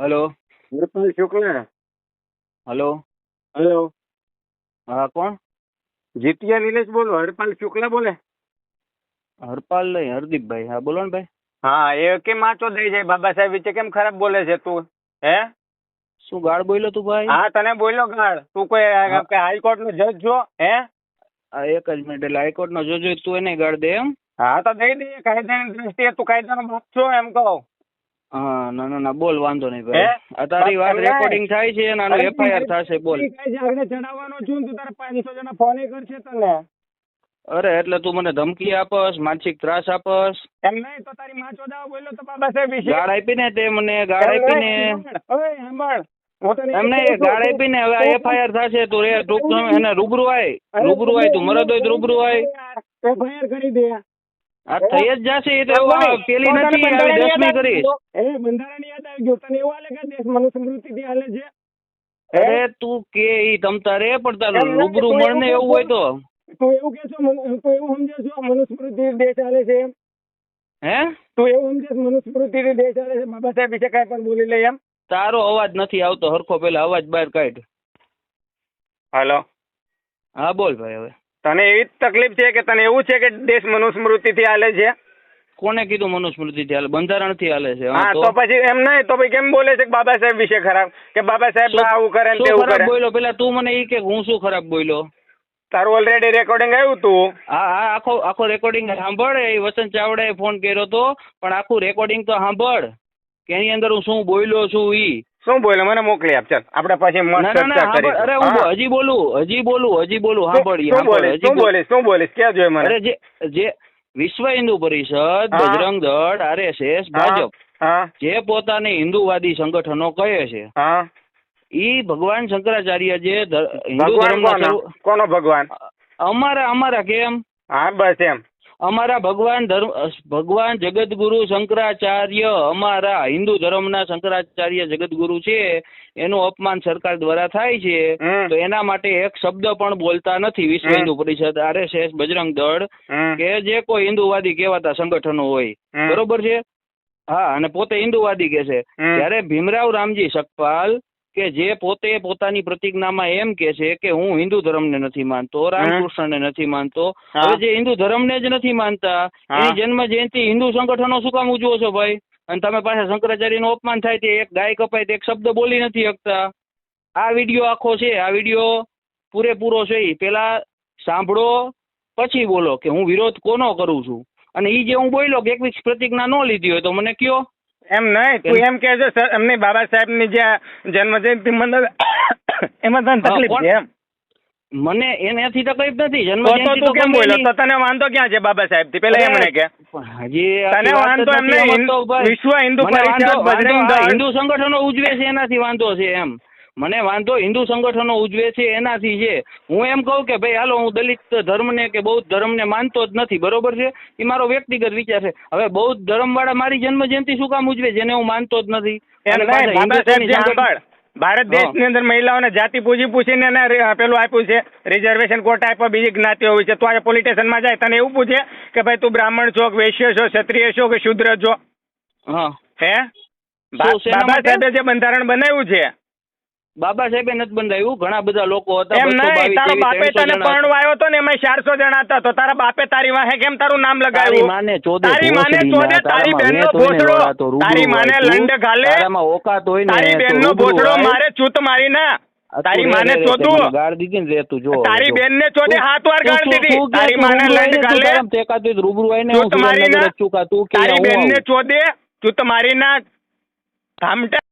Hello. Harpal Shukla hello. Hello. હા કોણ? જીતિયા નિલેશ બોલો હરપાલ શુક્લા બોલે. હરપાલ નહીં હરદીપભાઈ. હા બોલો ને ભાઈ. હા એ કેમ આચો દઈ જાય? બાબા સાહેબ વિશે કેમ ખરાબ બોલે છે તું? હે? શું ગાળ બોલ્યો તું ભાઈ? હા તને બોલ્યો ગાળ. તું કોઈ હાઈકોર્ટ નો જજ છો? હે? એક જ મિનિટ. એટલે હાઈકોર્ટ નો જજ તું એને ગાળ દે એમ? હા તો દઈ દઈએ કાયદાની દ્રષ્ટિએ તું કાયદાનો બાપ છો એમ કહું. હા ના ના ના બોલ વાંધો નહીં ભાઈ. અત્યારે વાત રેકોર્ડિંગ થાય છે અને આનું એફઆઈઆર થશે બોલ. કઈ ચડાવવાનો છું તું તારા પાંચસો જણા ફોન કરશે તને. અરે એટલે તું મને ધમકી આપસ માનસિક ત્રાસ આપસ. એમ નહીં તો તારી માં ચોદાવા બોલ્યો તો બાબા સાહેબ વિશે. ગાળ આપીને તે મને ગાળ આપીને. નહીં, સાંભળ, એમ નહીં ગાળ આપીને હવે એફઆઈઆર થશે તું રે ટૂંક એને રૂબરૂ આય. રૂબરૂ આય તું મરદ હોય તો રૂબરૂ આય. એફઆઈઆર કરી દે. આ થઈ જ જશે એ તો પેલી નથી આવી દસમી યાદ કરીશ આવી ગયું? એ બંધારણ યાદ આવી ગયું. તને એવું હાલે કે દેશ મનુસ્મૃતિથી હાલે છે? અરે તું કે ઈ તમ રે પણ તારું રૂબરૂ મળને એવું હોય તો. તું એવું કે છો મનુ- તું એવું સમજે છો? મનુસ્મૃતિ દેશ હાલે છે એમ? હે? તું એવું સમજે છો? મનુસ્મૃતિ દેશ હાલે છે? બાબા સાહેબ વિશે કાંઈ પણ બોલી લે એમ? તારો અવાજ નથી આવતો. હરખો પેલા અવાજ બહાર કાઢ. હાલો. હા બોલ ભાઈ હવે. તને એવી તકલીફ છે કે તને એવું છે કે દેશ મનુસ્મૃતિથી હાલે છે? કોને કીધું મનુસ્મૃતિ થી હાલે? બંધારણથી હાલે છે હા તો? પછી એમ નહીં તો પછી કેમ બોલે છે કે બાબા સાહેબ વિશે ખરાબ? કે બાબા સાહેબ આવું કરે ને તેવું કરે? બોલ્યો? પેલા તું મને એ કે હું શું ખરાબ બોલ્યો? તારું ઓલરેડી રેકોર્ડિંગ આવ્યું તું. હા હા આખો આખો રેકોર્ડિંગ સાંભળ એ વસંત ચાવડાએ ફોન કર્યો તો પણ આખું રેકોર્ડિંગ તો સાંભળ કે એની અંદર હું શું બોલ્યો છું ઈ? શું બોલે? મને મોકલી આપ ચાલ. આપણે પાછી મસ્ત ચર્ચા કરી અરે હું હજી બોલું હજી બોલું હજી બોલું સાંભળ શું બોલે શું બોલે. શું બોલે ક્યાં જોઈએ મને. અરે જે જે વિશ્વ હિન્દુ પરિષદ. બજરંગ દળ આરએસએસ ભાજપ જે પોતાને હિન્દુવાદી સંગઠનો કહે છે હા. ઈ ભગવાન શંકરાચાર્ય જે હિન્દુ સર્વ- કોનો ભગવાન? અમારા અમારા કેમ? હા બસ એમ. અમારા ભગવાન ધર્મ ભગવાન જગતગુરુ શંકરાચાર્ય અમારા હિન્દુ ધર્મના શંકરાચાર્ય જગતગુરુ છે એનું અપમાન સરકાર દ્વારા થાય છે તો એના માટે એક શબ્દ પણ બોલતા નથી વિશ્વ. હિન્દુ પરિષદ આરએસએસ બજરંગ દળ કે જે કોઈ હિન્દુવાદી કહેવાતા સંગઠનો હોય. બરોબર છે? હા અને પોતે હિન્દુવાદી કે છે. ત્યારે ભીમરાવ રામજી શકપાલ કે જે પોતે પોતાની પ્રતિજ્ઞામાં એમ કે છે કે હું હિન્દુ ધર્મને નથી માનતો રામકૃષ્ણને નથી માનતો. હવે જે હિન્દુ ધર્મને જ નથી માનતા. એની જન્મ જયંતિ હિન્દુ સંગઠનો શું કામ ઉજવો છો ભાઈ? અને તમે પાછા શંકરાચાર્યનું અપમાન થાય તે એક ગાય કપાય તે એક શબ્દ બોલી નથી શકતા. આ વીડિયો આખો છે આ વીડિયો પૂરેપૂરો છે પેલા સાંભળો પછી બોલો કે હું વિરોધ કોનો કરું છું? અને એ જે હું બોલ્યો કે એક પ્રતિજ્ઞા ન લીધી હોય તો મને કયો? એમ નહીં તું એમ કે છે સર એમની બાબા સાહેબની જે જન્મજયંતિ મંડળ એમાં તને તકલીફ છે એમ? મને એનાથી તકલીફ નથી જન્મ તો કેમ બોલ્યો? તો તને વાંધો ક્યાં છે બાબા સાહેબથી પેલા એમણે કે. હજી તને વાંધો એમ નથી નહીં એમાં તો ભાઈ. વિશ્વ હિન્દુ પરિષદ બજરંગ હિન્દુ સંગઠનો ઉજવે છે એનાથી વાંધો છે એમ. મને વાંધો હિન્દુ સંગઠનો ઉજવે છે એનાથી છે. હું એમ કહું કે ભાઈ હાલો હું દલિત ધર્મને કે બૌદ્ધ ધર્મને માનતો જ નથી બરોબર છે? એ મારો વ્યક્તિગત વિચાર છે. હવે બૌદ્ધ ધર્મવાળા મારી જન્મ જયંતિ શું કામ ઉજવે જેને હું માનતો જ નથી? ભારત. દેશની અંદર મહિલાઓને જાતિ પૂછી પૂછીને પેલું આપ્યું છે રિઝર્વેશન કોટા આપ્યો બીજી જ્ઞાતિઓ હોય છે. તો આજે પોલીસ સ્ટેશનમાં જાય તને એવું પૂછે કે ભાઈ તું બ્રાહ્મણ છો કે વૈશ્ય છો ક્ષત્રિય છો કે શુદ્ર છો? હા. બાબા સાહેબે જે બંધારણ બનાવ્યું છે બાબા સાહેબે નથી બંધાયું. ઘણા બધા લોકો હતા એમ નહીં તારો બાપે તને પરણવા આવ્યો તો ને એમાં ચારસો જણા હતા તો તારા બાપે તારી વાહે કેમ તારું નામ લગાવ્યું? માને ચોદે તારી માને ચોદે તારી તારામાં બેનનો વેત હોય ને ભોસડો તારી માને લંડ ગાલે ઓકાત હોય ને તારી બહેનનો ભોસડો મારે ચૂત મારી ના તારી માને તે ગાળ દીધી ને તું જો તારી. બેનને ચોદે હાથ વાર ગાળ દીધી? તારી માને લંડ ગાલે તું ઘાલે તારામાં ટેકાતી રૂબરૂ આવીને ચૂત મારી ના તારી બેનને. ચોદે ચૂત મારી ના ધામટા